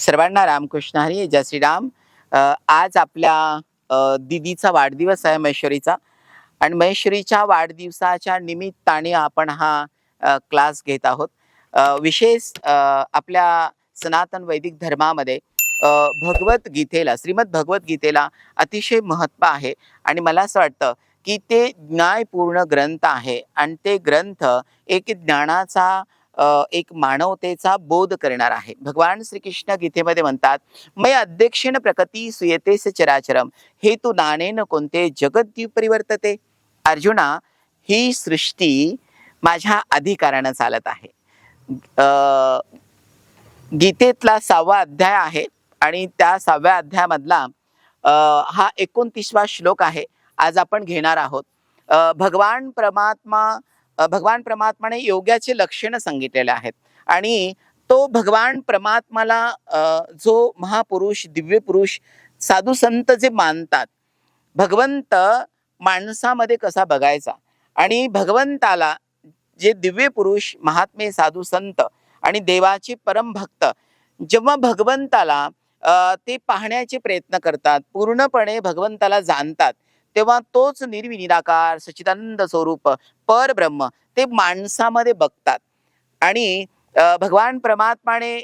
सर्वांना रामकृष्ण हरी जय श्रीराम. आज आपल्या दिदीचा वाढदिवस आहे महेश्वरीचा. आणि महेश्वरीच्या वाढदिवसाच्या निमित्ताने आपण हा क्लास घेत आहोत. विशेष आपल्या सनातन वैदिक धर्मामध्ये भगवत भगवद्गीतेला श्रीमद भगवद्गीतेला अतिशय महत्त्व आहे. आणि मला असं वाटतं की ते न्यायपूर्ण ग्रंथ आहे. आणि ते ग्रंथ एक ज्ञानाचा एक मानवतेचा बोध करणार आहे. भगवान श्रीकृष्ण गीतेमध्ये म्हणतात मय अध्यक्षेण प्रकृती सुयतेस चराचरम हे तू नाणेन कोणते जगद्दीप परिवर्तते? अर्जुना ही सृष्टी माझ्या अधिकारानं चालत आहे. गीतेतला सहावा अध्याय आहे आणि त्या सहाव्या अध्यायामधला हा एकोणतीसवा श्लोक आहे. आज आपण घेणार आहोत. भगवान परमात्मा भगवान परमात्माने योग्याचे लक्षणं सांगितलेले आहेत. आणि तो भगवान परमात्माला जो महापुरुष दिव्य पुरुष साधू संत जे मानतात भगवंत माणसामध्ये कसा बघायचा? आणि भगवंताला जे दिव्य पुरुष महात्मे साधू संत आणि देवाचे परमभक्त जेव्हा भगवंताला ते पाहण्याचे प्रयत्न करतात पूर्णपणे भगवंताला जाणतात तेव्हा तोच निर्विनिराकार सच्चिदानंद स्वरूप परब्रह्म ते माणसामध्ये बघतात. आणि भगवान परमात्माने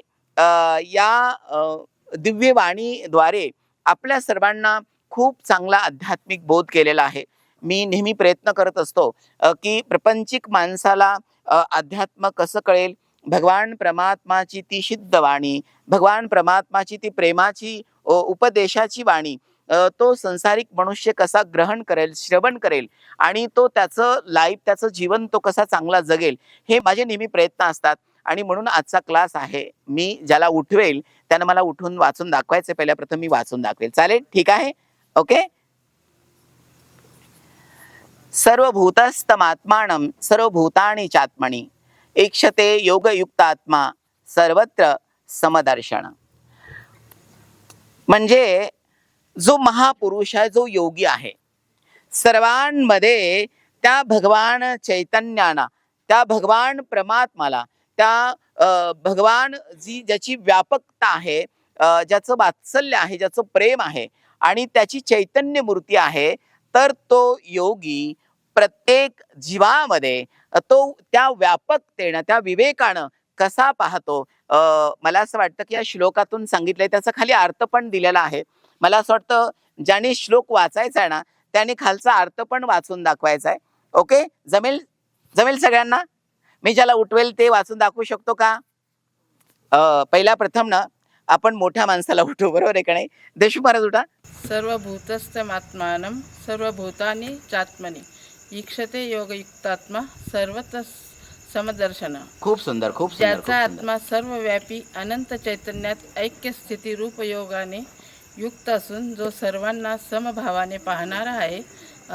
या दिव्य वाणीद्वारे आपल्या सर्वांना खूप चांगला आध्यात्मिक बोध केलेला आहे. मी नेहमी प्रयत्न करत असतो की प्रपंचिक माणसाला अध्यात्म कसं कळेल? भगवान परमात्माची ती शुद्ध वाणी भगवान परमात्माची ती प्रेमाची उपदेशाची वाणी तो संसारिक मनुष्य कसा ग्रहण करेल श्रवण करेल आणि तो त्याचं लाईफ त्याचं जीवन तो कसा चांगला जगेल हे माझे नेहमी प्रयत्न असतात. आणि म्हणून आजचा क्लास आहे. मी ज्याला उठवेल त्यानं मला उठून वाचून दाखवायचे. पहिल्या प्रथम मी वाचून दाखवेल. चालेल? ठीक आहे? ओके? सर्व भूतास्तमात्मानं सर्व सर्वभूतस्तमात्मानं चात्मणी एकशते ऐक्षते योगयुक्तात्मा सर्वत्र समदर्शन. म्हणजे जो महापुरुष आहे जो योगी आहे. सर्वांमध्ये त्या भगवान चैतन्याना त्या भगवान परमात्माला त्या भगवान जी ज्याची व्यापकता आहे ज्याचं वात्सल्य आहे ज्याचं प्रेम आहे आणि त्याची चैतन्य मूर्ती आहे तर तो योगी प्रत्येक जीवामध्ये तो त्या व्यापकतेनं त्या विवेकानं कसा पाहतो? मला असं वाटतं की या श्लोकातून सांगितलंय त्याचा खाली अर्थ पण दिलेला आहे. मला असं वाटतं ज्याने श्लोक वाचायचा आहे ना त्याने खालचा अर्थ पण वाचून दाखवायचा आहे. ओके? जमेल? जमेल सगळ्यांना? मी ज्याला उठवेल ते वाचून दाखवू शकतो का? पहिला प्रथम ना आपण मोठ्या माणसाला उठवू बरोबर आहे का नाही? देशमुख महाराज उठा. सर्वभूतस्थमात्मानं सर्वभूतानि चात्मनि ईक्षते योगयुक्तात्मा सर्वत्र समदर्शन खूप सुंदर खूप ज्याचा सुंदर. आत्मा सर्वव्यापी अनंत चैतन्यात ऐक्य स्थिती रूप योगाने युक्त असून जो सर्वांना समभावाने पाहणारा आहे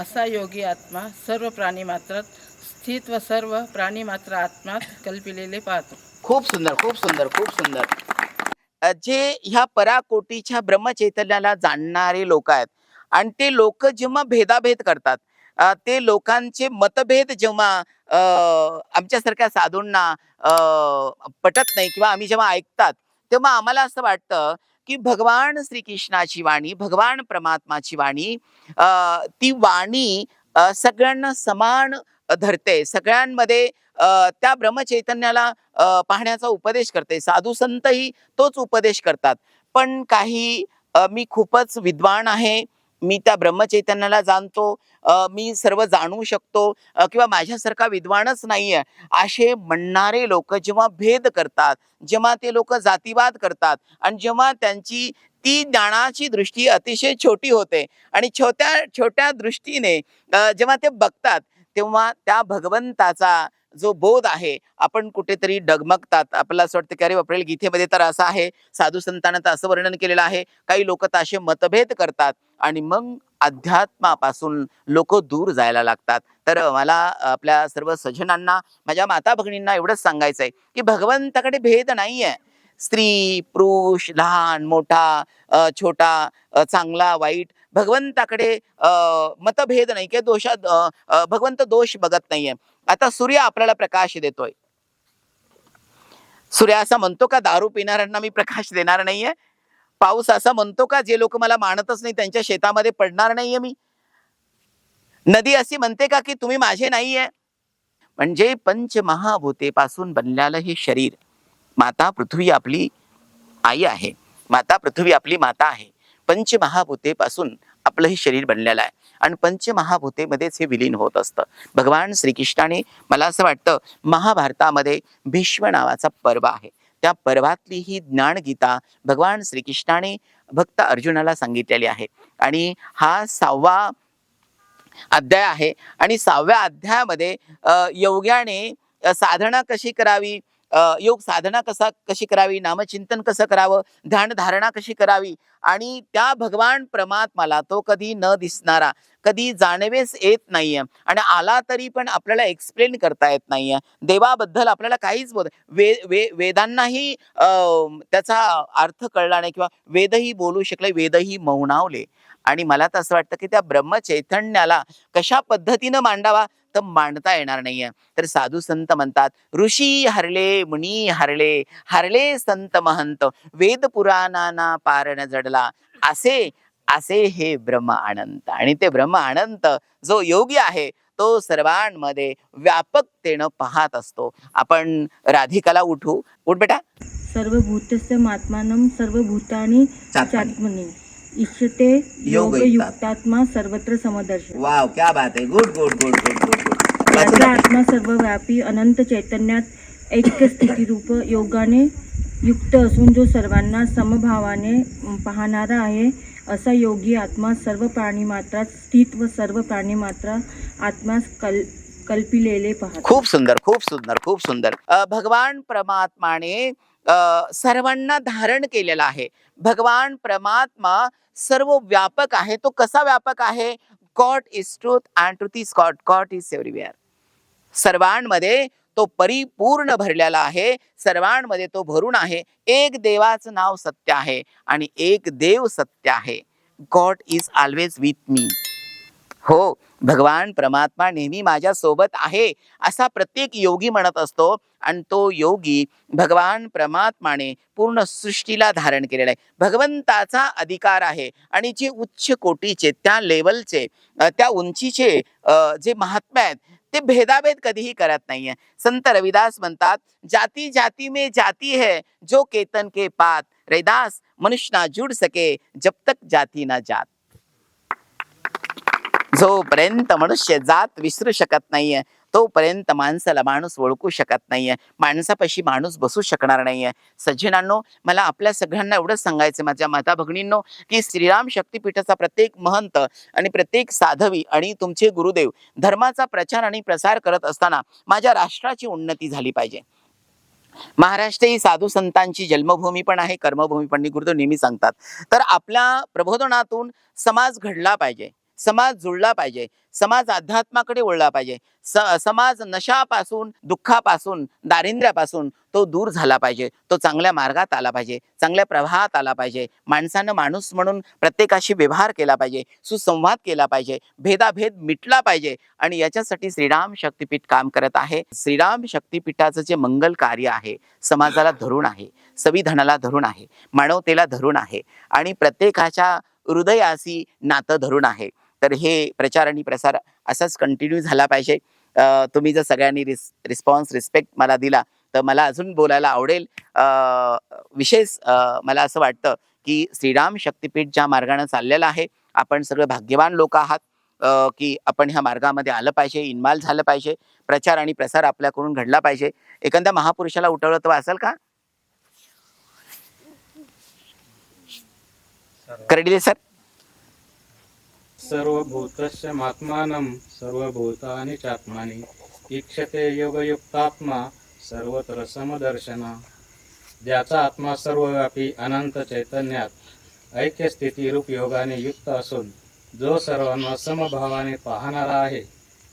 असा योगी आत्मा सर्व प्राणीमात्रात स्थित व सर्व प्राणीमात्र आत्मात कल्पिलेले पाहतो. खूप सुंदर खूप सुंदर खूप सुंदर. जे ह्या पराकोटीच्या ब्रह्मचैतन्याला जाणणारे लोक आहेत आणि ते लोक जेव्हा भेदाभेद करतात ते लोकांचे मतभेद जेव्हा आमच्यासारख्या साधूंना पटत नाही किंवा आम्ही जेव्हा ऐकतात तेव्हा आम्हाला असं वाटतं की भगवान श्रीकृष्णाची वाणी भगवान परमात्माची वाणी ती वाणी सगळ्यांना समान धरते. सगळ्यांमध्ये त्या ब्रह्मचैतन्याला पाहण्याचा उपदेश करते. साधू संतही तोच उपदेश करतात. पण काही मी खूपच विद्वान आहे. मी त्या ब्रह्मचैतन्याला जाणतो मी सर्व जाणू शकतो किंवा माझ्यासारखा विद्वानच नाहीये. असे म्हणणारे लोक जेव्हा भेद करतात जेव्हा ते लोक जातीवाद करतात आणि जेव्हा त्यांची ती ज्ञानाची दृष्टी अतिशय छोटी होते आणि छोट्या छोट्या दृष्टीने जेव्हा ते बघतात तेव्हा त्या भगवंताचा जो बोध आहे आपण कुठेतरी डगमगतात. आपल्याला असं वाटतं की अरे बापरे गीतेमध्ये तर असं आहे साधू संतांना तर असं वर्णन केलेलं आहे. काही लोक तर असे मतभेद करतात आणि मग अध्यात्मापासून लोक दूर जायला लागतात. तर मला आपल्या सर्व सजनांना माझ्या माता भगिनींना एवढंच सांगायचं आहे की भगवंताकडे भेद नाहीये. स्त्री पुरुष लहान मोठा छोटा चांगला वाईट भगवंताकडे मतभेद नाही किंवा दोषात भगवंत दोष बघत नाहीये. आता सूर्य आपल्याला प्रकाश देतोय. सूर्य असा म्हणतो का दारू पिणाऱ्यांना मी प्रकाश देणार नाहीये? पाऊस असा म्हणतो का जे लोक मला मानतच नाही त्यांच्या शेतामध्ये पडणार नाहीये मी? नदी अशी म्हणते का की तुम्ही माझे नाहीये? म्हणजे पंचमहाभूतेपासून बनलेलं हे शरीर माता पृथ्वी आपली आई आहे. माता पृथ्वी आपली माता आहे. पंचमहाभूतेपासून आपलं हे शरीर बनलेलं आहे. आणि पंचमहाभूतेमध्येच हे विलीन होत असतं. भगवान श्रीकृष्णाने मला असं वाटतं महाभारतामध्ये भीष्म नावाचा पर्व आहे. त्या पर्वातली ही ज्ञानगीता भगवान श्रीकृष्णाने भक्त अर्जुनाला सांगितलेली आहे. आणि हा सहावा अध्याय आहे. आणि सहाव्या अध्यायामध्ये योग्याने साधना कशी करावी? योग साधना कसा कशी करावी नामचिंतन कसं करावं ध्यानधारणा कशी करावी आणि त्या भगवान परमात्माला तो कधी न दिसणारा कधी जाणवेच येत नाहीये आणि आला तरी पण आपल्याला एक्सप्लेन करता येत नाहीये. देवाबद्दल आपल्याला काहीच बोल वे वे वेदांनाही त्याचा अर्थ कळला नाही किंवा वेदही बोलू शकले वेदही मौनावले आणि मला तर असं वाटतं की त्या ब्रह्मचैतन्याला कशा पद्धतीनं मांडावा तर मांडता येणार नाहीये. तर साधू संत म्हणतात ऋषी हरले मुनी हरले हरले संत महंत वेद पुराणाना पार न जडला. असे असे हे ब्रह्म अनंत आणि ते ब्रह्म अनंत जो योगी आहे तो सर्वांमध्ये व्यापकतेनं पाहत असतो. आपण राधिकाला उठू. उठ बेटा. सर्वभूतस्य मात्मानं सर्वभूतानि चात्मनि. इष्यते योगयुक्ता. योगयुक्तात्मा सर्वत्र समदर्शन वाव क्या बात आहे. Good good good good good. माझा आत्मा सर्वव्यापी अनंत चैतन्यात ऐक्य स्थितीरूप योगाने युक्त असून जो सर्वांना समभावाने पाहणारा आहे असा योगी आत्मा सर्व प्राणीमात्रात स्थित व सर्व प्राणीमात्रा आत्म्यास कल कल्पिलेले पाहतो खूप सुंदर खूप सुंदर खूप सुंदर. भगवान परमात्माने सर्वांना धारण केलेला आहे. भगवान परमात्मा सर्व व्यापक आहे. तो कसा व्यापक आहे? God is truth and truth is God God is everywhere सर्वांमध्ये तो परिपूर्ण भरलेला आहे सर्वांमध्ये तो भरून आहे. एक देवाचं नाव सत्य आहे आणि एक देव सत्य आहे. God is always with me हो भगवान परमात्मा नेहमी माझ्या सोबत आहे असा प्रत्येक योगी म्हणत असतो. आणि तो योगी भगवान परमात्माने पूर्ण सृष्टीला धारण केलेला आहे. भगवंताचा अधिकार आहे आणि जे उच्च कोटीचे त्या लेवलचे त्या उंचीचे जे महात्मा आहेत ते भेदाभेद कधीही करत नाहीये संत रविदास म्हणतात, जाती जाती में जाती है, जो केतन के पात। रविदास, मनुष्य ना जुड सके, जब तक जाती ना जात। जोपर्यंत मनुष्य जात विसरू शकत नाहीये तोपर्यंत माणसाला माणूस ओळखू शकत नाहीये. माणसापाशी माणूस बसू शकणार नाहीये. सज्जनांनो मला आपल्या सगळ्यांना एवढंच सांगायचं माझ्या माता भगिनींनो की श्रीराम शक्तीपीठाचा प्रत्येक महंत आणि प्रत्येक साधवी आणि तुमचे गुरुदेव धर्माचा प्रचार आणि प्रसार करत असताना माझ्या राष्ट्राची उन्नती झाली पाहिजे. महाराष्ट्र ही साधू संतांची जन्मभूमी पण आहे कर्मभूमी पण गुरुदेव नेहमी सांगतात. तर आपल्या प्रबोधनातून समाज घडला पाहिजे. समाज जुळला पाहिजे. समाज अध्यात्माकडे वळला पाहिजे. स- समाज नशापासून दुःखापासून दारिद्र्यापासून तो दूर झाला पाहिजे. तो चांगल्या मार्गात आला पाहिजे. चांगल्या प्रवाहात आला पाहिजे. माणसानं माणूस म्हणून प्रत्येकाशी व्यवहार केला पाहिजे. सुसंवाद केला पाहिजे. भेदाभेद मिटला पाहिजे. आणि याच्यासाठी श्रीराम शक्तीपीठ काम करत आहे. श्रीराम शक्तीपीठाचं जे मंगल कार्य आहे समाजाला धरून आहे संविधानाला धरून आहे मानवतेला धरून आहे आणि प्रत्येकाच्या हृदयाशी नातं धरून आहे. तर हे प्रचार आणि प्रसार असाच कंटिन्यू झाला पाहिजे. तुम्ही जर सगळ्यांनी रिस रिस्पॉन्स रिस्पेक्ट मला दिला तर मला अजून बोलायला आवडेल. विशेष मला असं वाटतं की श्रीराम शक्तीपीठ ज्या मार्गाने चाललेलं आहे आपण सगळे भाग्यवान लोक आहात. की आपण ह्या मार्गामध्ये आलं पाहिजे इन्व्हॉल्व झालं पाहिजे. प्रचार आणि प्रसार आपल्याकडून घडला पाहिजे. एखाद्या महापुरुषाला उठवलं तर असेल का? करडिले सर सर्वभूतस्य मात्मानं सर्वभूतानि चात्मानि। इक्षते योगयुक्तात्मा सर्वत्र समदर्शना ज्याचा आत्मा सर्वव्यापी अनंत चैतन्यात ऐक्यस्थितीरूप योगाने युक्त असून जो सर्वांना समभावाने पाहणारा आहे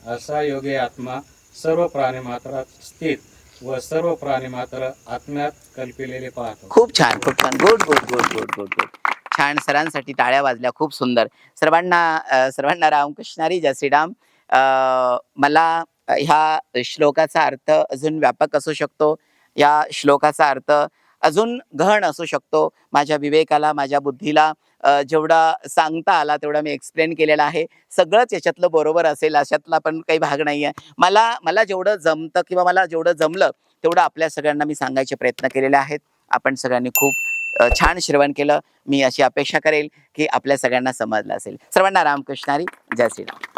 असा योगी आत्मा सर्व प्राणीमात्रात स्थित व सर्व प्राणीमात्र आत्म्यात कल्पिलेले पाहतो. खूप छान खूप छान. Good good good good good good छान सरांसाठी टाळ्या वाजल्या खूप सुंदर. सर्वांना सर्वांना रामकृष्णारी जय मला ह्या श्लोकाचा अर्थ अजून व्यापक असू शकतो. या श्लोकाचा अर्थ अजून गहन असू शकतो. माझ्या विवेकाला माझ्या बुद्धीला जेवढा सांगता आला तेवढा मी एक्सप्लेन केलेला आहे. सगळंच याच्यातलं बरोबर असेल अशातला पण काही भाग नाही आहे मला मला जेवढं जमतं किंवा मला जेवढं जमलं तेवढं आपल्या सगळ्यांना मी सांगायचे प्रयत्न केलेले आहेत. आपण सगळ्यांनी खूप छान श्रवण केलं. मी अशी अपेक्षा करेल की आपल्या सगळ्यांना समजलं असेल. सर्वांना रामकृष्णारी. जय श्रीराम.